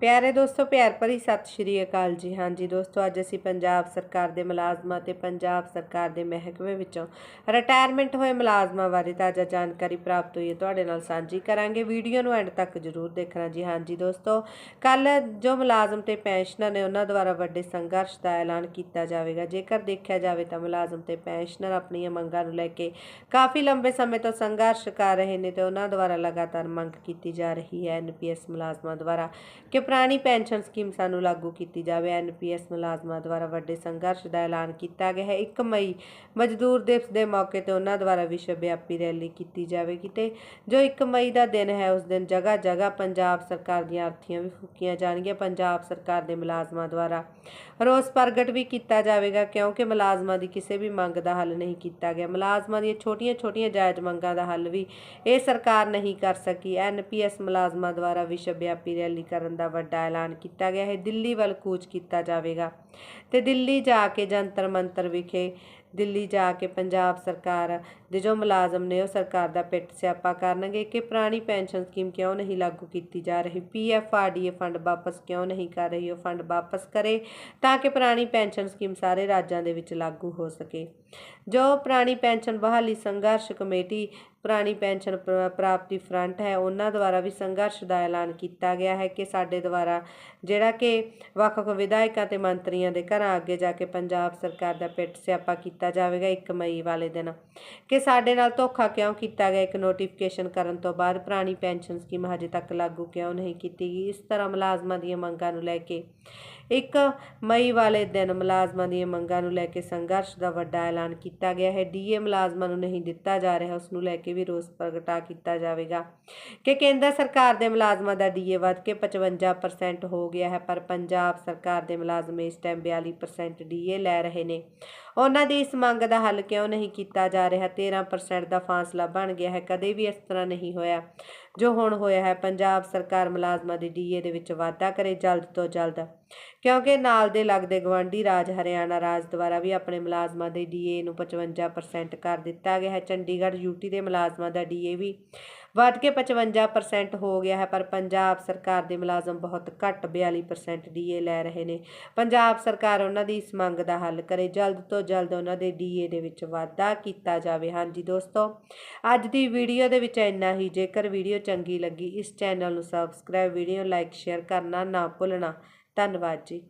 ਪਿਆਰੇ ਦੋਸਤੋ, ਪਿਆਰ ਭਰੀ ਸਤਿ ਸ਼੍ਰੀ ਅਕਾਲ ਜੀ। ਹਾਂਜੀ ਦੋਸਤੋ, ਅੱਜ ਅਸੀਂ ਪੰਜਾਬ ਸਰਕਾਰ ਦੇ ਮੁਲਾਜ਼ਮਾਂ ਤੇ ਪੰਜਾਬ ਸਰਕਾਰ ਦੇ ਮਹਿਕਮੇ ਵਿੱਚੋਂ ਰਿਟਾਇਰਮੈਂਟ ਹੋਏ ਮੁਲਾਜ਼ਮਾਂ ਬਾਰੇ ਤਾਜ਼ਾ ਜਾਣਕਾਰੀ ਪ੍ਰਾਪਤ ਹੋਈ ਹੈ। ਤੁਹਾਡੇ ਨਾਲ ਸਾਂਝੀ ਕਰਾਂਗੇ। ਵੀਡੀਓ ਨੂੰ ਐਂਡ ਤੱਕ ਜ਼ਰੂਰ ਦੇਖਣਾ ਜੀ। ਹਾਂਜੀ ਦੋਸਤੋ ਕੱਲ ਜੋ ਮੁਲਾਜ਼ਮ ਤੇ ਪੈਨਸ਼ਨਰ ਨੇ ਉਹਨਾਂ ਦੁਆਰਾ ਵੱਡੇ ਸੰਘਰਸ਼ ਦਾ ਐਲਾਨ ਕੀਤਾ ਜਾਵੇਗਾ। ਜੇਕਰ ਦੇਖਿਆ ਜਾਵੇ ਤਾਂ ਮੁਲਾਜ਼ਮ ਤੇ ਪੈਨਸ਼ਨਰ ਆਪਣੀਆਂ ਮੰਗਾਂ ਨੂੰ ਲੈ ਕੇ ਕਾਫੀ ਲੰਬੇ ਸਮੇਂ ਤੋਂ ਸੰਘਰਸ਼ ਕਰ ਰਹੇ ਨੇ ਤੇ ਉਹਨਾਂ ਦੁਆਰਾ ਲਗਾਤਾਰ ਮੰਗ ਕੀਤੀ ਜਾ ਰਹੀ ਹੈ। ਐਨਪੀਐਸ ਮੁਲਾਜ਼ਮਾਂ ਦੁਆਰਾ ਕਿ ਪੁਰਾਣੀ ਪੈਨਸ਼ਨ ਸਕੀਮ ਸਾਨੂੰ ਲਾਗੂ ਕੀਤੀ ਜਾਵੇ। ਐਨਪੀਐਸ ਮੁਲਾਜ਼ਮਾਂ ਦੁਆਰਾ ਵੱਡੇ ਸੰਘਰਸ਼ ਦਾ ਐਲਾਨ ਕੀਤਾ ਗਿਆ ਹੈ। 1 ਮਈ ਮਜ਼ਦੂਰ ਦਿਵਸ ਦੇ ਮੌਕੇ ਤੇ ਉਹਨਾਂ ਦੁਆਰਾ ਵਿਸ਼ਵ ਵਿਆਪੀ ਰੈਲੀ ਕੀਤੀ ਜਾਵੇਗੀ ਤੇ ਜੋ 1 ਮਈ ਦਾ ਦਿਨ ਹੈ, ਉਸ ਦਿਨ ਜਗ੍ਹਾ ਜਗ੍ਹਾ ਪੰਜਾਬ ਸਰਕਾਰ ਦੀਆਂ ਅਰਥੀਆਂ ਵੀ ਫੂਕੀਆਂ ਜਾਣਗੀਆਂ। ਪੰਜਾਬ ਸਰਕਾਰ ਦੇ ਮੁਲਾਜ਼ਮਾਂ ਦੁਆਰਾ ਰੋਸ ਪ੍ਰਗਟ ਵੀ ਕੀਤਾ ਜਾਵੇਗਾ ਕਿਉਂਕਿ ਮੁਲਾਜ਼ਮਾਂ ਦੀ ਕਿਸੇ ਵੀ ਮੰਗ ਦਾ ਹੱਲ ਨਹੀਂ ਕੀਤਾ ਗਿਆ। ਮੁਲਾਜ਼ਮਾਂ ਦੀਆਂ ਛੋਟੀਆਂ-ਛੋਟੀਆਂ ਜਾਇਜ਼ ਮੰਗਾਂ ਦਾ ਹੱਲ ਵੀ ਇਹ ਸਰਕਾਰ ਨਹੀਂ ਕਰ ਸਕੀ। ਐਨਪੀਐਸ ਮੁਲਾਜ਼ਮਾਂ ਦੁਆਰਾ ਵਿਸ਼ਵ ਵਿਆਪੀ ਰੈਲੀ ਕਰਨ ਦਾ ਵੱਡਾ ਐਲਾਨ ਕੀਤਾ ਗਿਆ ਹੈ, ਦਿੱਲੀ ਵੱਲ ਕੂਚ ਕੀਤਾ ਜਾਵੇਗਾ। ਤੇ ਦਿੱਲੀ ਜਾ ਕੇ ਜੰਤਰ ਮੰਤਰ ਵਿਖੇ ਦਿੱਲੀ ਜਾ ਕੇ ਪੰਜਾਬ ਸਰਕਾਰ ਦੇ ਜੋ ਮੁਲਾਜ਼ਮ ਨੇ ਉਹ ਸਰਕਾਰ ਦਾ ਪਿੱਟ ਸਿਆਪਾ ਕਰਨਗੇ ਕਿ ਪੁਰਾਣੀ ਪੈਨਸ਼ਨ ਸਕੀਮ ਕਿਉਂ ਨਹੀਂ ਲਾਗੂ ਕੀਤੀ ਜਾ ਰਹੀ? ਪੀਐਫਆਰਡੀਏ ਫੰਡ ਵਾਪਸ ਕਿਉਂ ਨਹੀਂ ਕਰ ਰਹੀ? ਉਹ ਫੰਡ ਵਾਪਸ ਕਰੇ ਤਾਂ ਕਿ ਪੁਰਾਣੀ ਪੈਨਸ਼ਨ ਸਕੀਮ ਸਾਰੇ ਰਾਜਾਂ ਦੇ ਵਿੱਚ ਲਾਗੂ ਹੋ ਸਕੇ। ਜੋ ਪੁਰਾਣੀ ਪੈਨਸ਼ਨ ਬਹਾਲੀ ਸੰਘਰਸ਼ ਕਮੇਟੀ ਪੁਰਾਣੀ ਪੈਨਸ਼ਨ ਪ੍ਰ- ਪ੍ਰਾਪਤੀ ਫਰੰਟ ਹੈ, ਉਹਨਾਂ ਦੁਆਰਾ ਵੀ ਸੰਘਰਸ਼ ਦਾ ਐਲਾਨ ਕੀਤਾ ਗਿਆ ਹੈ ਕਿ ਸਾਡੇ ਦੁਆਰਾ ਜਿਹੜਾ ਕਿ ਵੱਖ-ਵੱਖ ਵਿਧਾਇਕਾਂ ਤੇ ਮੰਤਰੀਆਂ ਦੇ ਘਰਾਂ ਅੱਗੇ ਜਾ ਕੇ ਪੰਜਾਬ ਸਰਕਾਰ ਦਾ ਪਿੱਟ ਸਿਆਪਾ ਕੀਤਾ ਜਾਵੇਗਾ 1 ਮਈ ਵਾਲੇ ਦਿਨ। ਕਿ ਸਾਡੇ ਨਾਲ ਧੋਖਾ ਕਿਉਂ ਕੀਤਾ ਗਿਆ? ਇੱਕ ਨੋਟੀਫਿਕੇਸ਼ਨ ਕਰਨ ਤੋਂ ਬਾਅਦ ਪੁਰਾਣੀ ਪੈਨਸ਼ਨ ਸਕੀਮ ਹਜੇ ਤੱਕ ਲਾਗੂ ਕਿਉਂ ਨਹੀਂ ਕੀਤੀ ਗਈ? ਇਸ ਤਰ੍ਹਾਂ ਮੁਲਾਜ਼ਮਾਂ ਦੀਆਂ ਮੰਗਾਂ ਨੂੰ ਲੈ ਕੇ 1 ਮਈ ਵਾਲੇ ਦਿਨ ਮੁਲਾਜ਼ਮਾਂ ਦੀਆਂ ਮੰਗਾਂ ਨੂੰ ਲੈ ਕੇ ਸੰਘਰਸ਼ ਦਾ ਵੱਡਾ ਐਲਾਨ ਕੀਤਾ ਗਿਆ ਹੈ। ਡੀਏ ਮੁਲਾਜ਼ਮਾਂ ਨੂੰ ਨਹੀਂ ਦਿੱਤਾ ਜਾ ਰਿਹਾ, ਉਸ ਨੂੰ ਲੈ ਕੇ ਵੀ ਰੋਸ ਪ੍ਰਗਟਾ ਕੀਤਾ ਜਾਵੇਗਾ। ਕਿ ਕੇਂਦਰ ਸਰਕਾਰ ਦੇ ਮੁਲਾਜ਼ਮਾਂ ਦਾ ਡੀਏ ਵੱਧ ਕੇ 55% ਹੋ ਗਿਆ ਹੈ, ਪਰ ਪੰਜਾਬ ਸਰਕਾਰ ਦੇ ਮੁਲਾਜ਼ਮ ਇਸ ਟਾਈਮ 42% ਡੀਏ ਲੈ ਰਹੇ ਨੇ। ਉਹਨਾਂ ਦੀ ਇਸ ਮੰਗ ਦਾ ਹੱਲ ਕਿਉਂ ਨਹੀਂ ਕੀਤਾ ਜਾ ਰਿਹਾ? 13% ਦਾ ਫਾਸਲਾ ਬਣ ਗਿਆ ਹੈ, ਕਦੇ ਵੀ ਇਸ ਤਰ੍ਹਾਂ ਨਹੀਂ ਹੋਇਆ। ਜੋ ਹੁਣ ਹੋਇਆ ਹੈ, ਪੰਜਾਬ ਸਰਕਾਰ ਮੁਲਾਜ਼ਮਾਂ ਦੇ ਡੀਏ ਦੇ ਵਿੱਚ ਵਾਧਾ ਕਰੇ ਜਲਦ ਤੋਂ ਜਲਦ। ਕਿਉਂਕਿ ਨਾਲ ਦੇ ਲੱਗਦੇ ਗਵਾਂਢੀ ਰਾਜ ਹਰਿਆਣਾ ਰਾਜ ਦੁਆਰਾ ਵੀ ਆਪਣੇ ਮੁਲਾਜ਼ਮਾਂ ਦੇ ਡੀਏ ਨੂੰ 55% ਕਰ ਦਿੱਤਾ ਗਿਆ ਹੈ। ਚੰਡੀਗੜ੍ਹ ਯੂਟੀ ਦੇ ਮੁਲਾਜ਼ਮਾਂ ਦਾ ਡੀਏ ਵੀ ਵੱਧ ਕੇ 55% ਹੋ ਗਿਆ ਹੈ, ਪਰ ਪੰਜਾਬ ਸਰਕਾਰ ਦੇ ਮੁਲਾਜ਼ਮ ਬਹੁਤ ਘੱਟ 42% ਡੀਏ ਲੈ ਰਹੇ ਨੇ। ਪੰਜਾਬ ਸਰਕਾਰ ਉਹਨਾਂ ਦੀ ਇਸ ਮੰਗ ਦਾ ਹੱਲ ਕਰੇ, ਜਲਦ ਤੋਂ ਜਲਦ ਉਹਨਾਂ ਦੇ ਡੀਏ ਦੇ ਵਿੱਚ ਵਾਧਾ ਕੀਤਾ ਜਾਵੇ। ਹਾਂਜੀ ਦੋਸਤੋ, ਅੱਜ ਦੀ ਵੀਡੀਓ ਦੇ ਵਿੱਚ ਇੰਨਾ ਹੀ। ਜੇਕਰ ਵੀਡੀਓ ਚੰਗੀ ਲੱਗੀ, ਇਸ ਚੈਨਲ ਨੂੰ ਸਬਸਕ੍ਰਾਈਬ ਵੀਡੀਓ ਲਾਈਕ ਸ਼ੇਅਰ ਕਰਨਾ ਨਾ ਭੁੱਲਣਾ। ਧੰਨਵਾਦ ਜੀ।